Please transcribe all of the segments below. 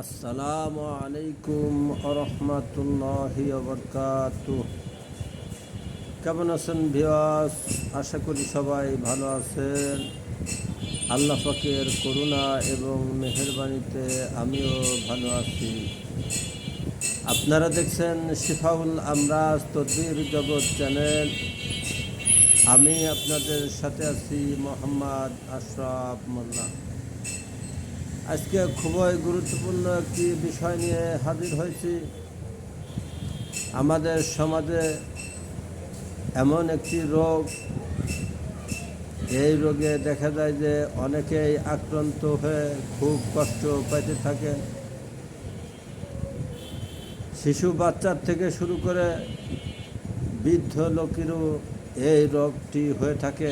আসসালামু আলাইকুম রহমতুল্লাহ কেমন আছেন ভিওয়াস আশা করি সবাই ভালো আছেন। আল্লাহ পাকের করুণা এবং মেহরবানিতে আমিও ভালো আছি। আপনারা দেখছেন শিফাউল আমরাজ তদ্বির জগৎ চ্যানেল। আমি আপনাদের সাথে আছি মোহাম্মদ আশরাফ মোল্লা। আজকে খুবই গুরুত্বপূর্ণ একটি বিষয় নিয়ে হাজির হয়েছি। আমাদের সমাজে এমন একটি রোগ, এই রোগে দেখা যায় যে অনেকেই আক্রান্ত হয়ে খুব কষ্ট পাইতে থাকে। শিশু বাচ্চার থেকে শুরু করে বৃদ্ধ লোকেরও এই রোগটি হয়ে থাকে।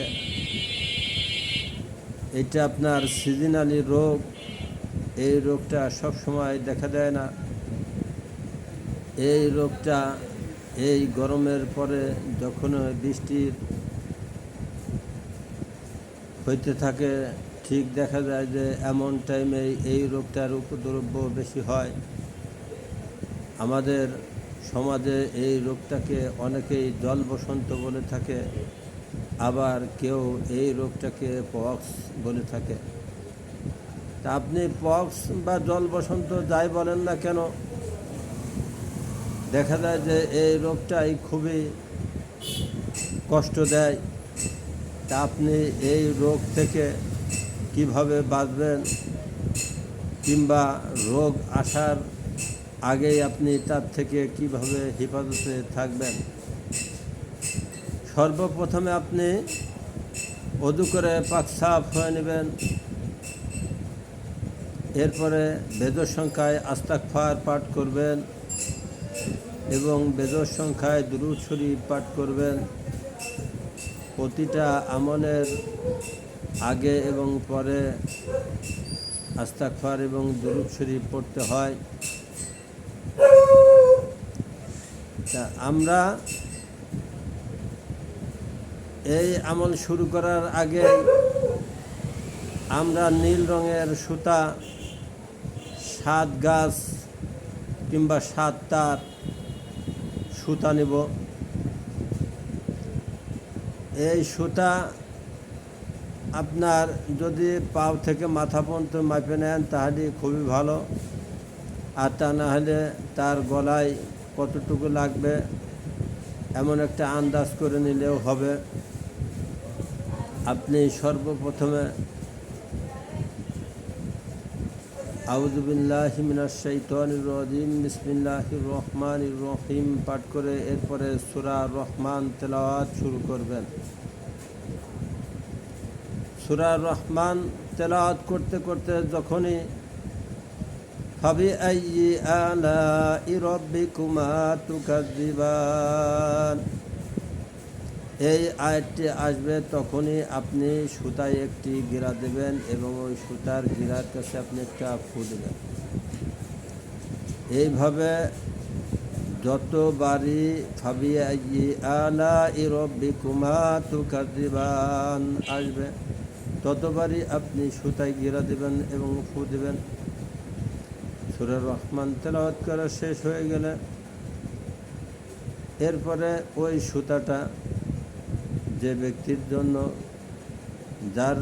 এটা আপনার সিজনালি রোগ এই রোগটা সব সময় দেখা দেয় না। এই রোগটা এই গরমের পরে যখন বৃষ্টির হইতে থাকে, ঠিক দেখা যায় যে এমন টাইমে এই রোগটার উপদ্রব্য বেশি হয়। আমাদের সমাজে এই রোগটাকে অনেকেই জল বসন্ত বলে থাকে, আবার কেউ এই রোগটাকে পক্স বলে থাকে। তা আপনি পক্স বা জল বসন্ত যাই বলেন না কেন, দেখা যায় যে এই রোগটাই খুবই কষ্ট দেয়। তা আপনি এই রোগ থেকে কীভাবে বাঁচবেন কিংবা রোগ আসার আগেই আপনি তার থেকে কীভাবে হেফাজতে থাকবেন? সর্বপ্রথমে আপনি অদু করে পাক সাফ হয়ে নেবেন। এরপরে বেদর সংখ্যায় আস্তাকফার পাঠ করবেন এবং বেদর সংখ্যায় দুরুদ শরীফ পাঠ করবেন। প্রতিটা আমলের আগে এবং পরে আস্তাকফার এবং দুরুদ শরীফ পড়তে হয়। তা আমরা এই আমল শুরু করার আগে আমরা নীল রঙের সুতা সাত গাছ কিংবা সাত তার সুতা নেব। এই সুতা আপনার যদি পাও থেকে মাথা পর্যন্ত মাপে নেন, তাহলে খুবই ভালো। আর তা না হলে তার গলায় কতটুকু লাগবে, এমন একটা আন্দাজ করে নিলেও হবে। আপনি সর্বপ্রথমে আউজুবিল্লাহ মিনাশাইতানির রাজিম, বিসমিল্লাহির রহমানির রহিম। পাঠ করে এরপরে সূরা রহমান তেলাওয়াত শুরু করবেন। সূরা রহমান তেলাওয়াত করতে করতে যখনই ফাবি আলা রব্বিকুমা তুকাজ্জিবান এই আয়াতটি আসবে তখনই আপনি সুতায় একটি গিরা দেবেন এবং ওই সুতার গিরার কাছে আপনি একটা ফু দেবেন। এইভাবে যতবারই ফাবি আলা ইরব্বি কুমা তুকাদিবান আসবে, ততবারই আপনি সুতায় গিরা দেবেন এবং ফু দেবেন। সুরের রহমান তেলাওয়াত করা শেষ হয়ে গেলে এরপরে ওই সুতাটা যে ব্যক্তির জন্য যার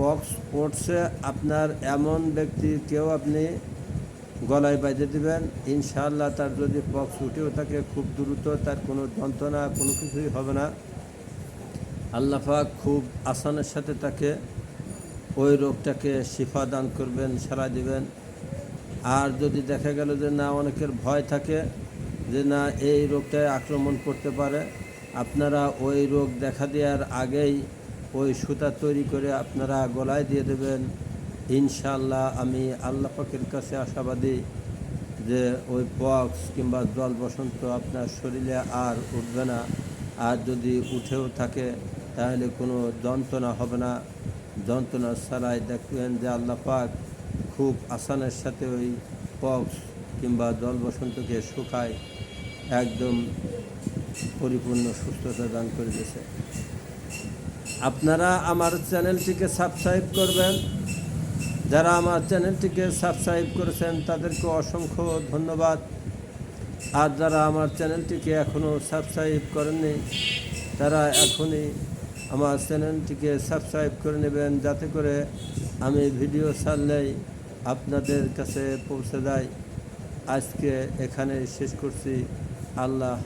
পক্স পড়ছে আপনার এমন ব্যক্তি কেউ আপনি গলায় বাজে দিবেন, ইনশাআল্লাহ তার যদি পক্স উঠেও থাকে, খুব দ্রুত তার কোনো যন্ত্রণা, কোনো কিছুই হবে না। আল্লাহাক খুব আসানের সাথে তাকে ওই রোগটাকে শিফা দান করবেন সারা দিবেন। আর যদি দেখা গেল যে না, অনেকের ভয় থাকে যে না, এই রোগটায় আক্রমণ করতে পারে আপনারা ওই রোগ দেখা দেওয়ার আগেই ওই সুতা তৈরি করে আপনারা গলায় দিয়ে দেবেন। ইনশাল্লাহ আমি আল্লাহ পাকের কাছে আশাবাদী যে ওই পক্স কিংবা জল বসন্ত আপনার শরীরে আর উঠবে না। আর যদি উঠেও থাকে, তাহলে কোনো যন্ত্রণা হবে না। যন্ত্রণা ছাড়াই দেখবেন যে আল্লাহ পাক খুব আসানের সাথে ওই পক্স কিংবা জল বসন্তকে শুকায়। একদম পরিপূর্ণ সুস্থতা দান করে দিয়েছে। আপনারা আমার চ্যানেলটিকে সাবস্ক্রাইব করবেন। যারা আমার চ্যানেলটিকে সাবস্ক্রাইব করেছেন, তাদেরকে অসংখ্য ধন্যবাদ। আর যারা আমার চ্যানেলটিকে এখনও সাবস্ক্রাইব করেননি, তারা এখনই আমার চ্যানেলটিকে সাবস্ক্রাইব করে নেবেন, যাতে করে আমি ভিডিও ছাড়লেই আপনাদের কাছে পৌঁছে দেয় আজকে এখানে শেষ করছি। আল্লাহ।